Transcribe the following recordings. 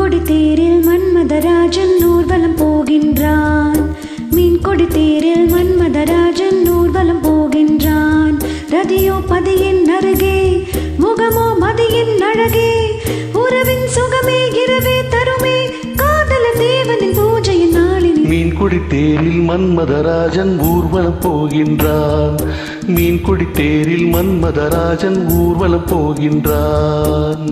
மீன்கொடி தேரில் மன்மதராஜன் ஊர்வலம் போகின்றான். மீன்கொடி தேரில் மன்மதராஜன் ஊர்வலம் போகின்றான். ரதியோ பதியின் அருகே முகமோ மதியின் அழகே. உறவின் சுகமே இரவே தருமே. காதல தேவனின் பூஜையின் நாளின் மீன்கொடி தேரில் மன்மதராஜன் ஊர்வலம் போகின்றான். மீன்கொடி தேரில் மன்மதராஜன் ஊர்வலம் போகின்றான்.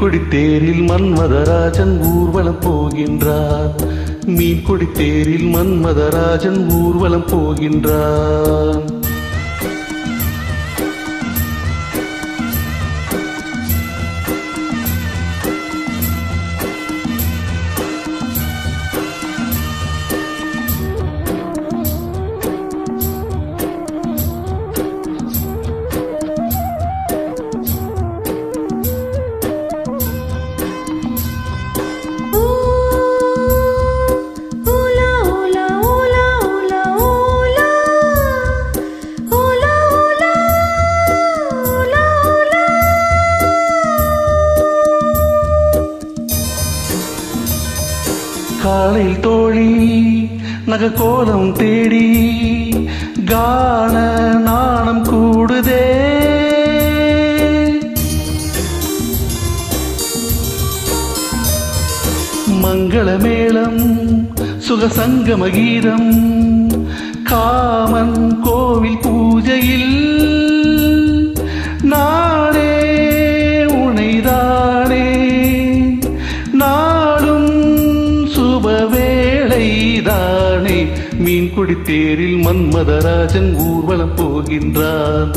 மீன்குடி தேரில் மன்மதராஜன் ஊர்வலம் போகின்றார். மீன்குடி தேரில் மன்மதராஜன் ஊர்வலம் போகின்றார். காலையில் தோழி நகக்கோலம் தேடி கான நாணம் கூடுதே. மங்களமேளம் சுகசங்கம கீதம் காமன் கோவில் பூஜையில் நாடே மீன் குடித்தேரில் மன்மதராஜன் ஊர்வலம் போகின்றான்.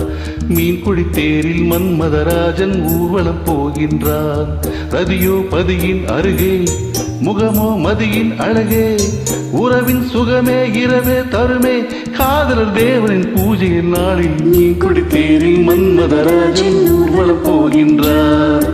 மீன்குடித்தேரில் மன்மதராஜன் ஊர்வலம் போகின்றான். ரதியோ பதியின் அருகே முகமோ மதியின் அழகே உறவின் சுகமே இரவே தருமே காதலர் தேவனின் பூஜையின் நாளில் மீன்குடித்தேரில் மன்மதராஜன் ஊர்வலம் போகின்றான்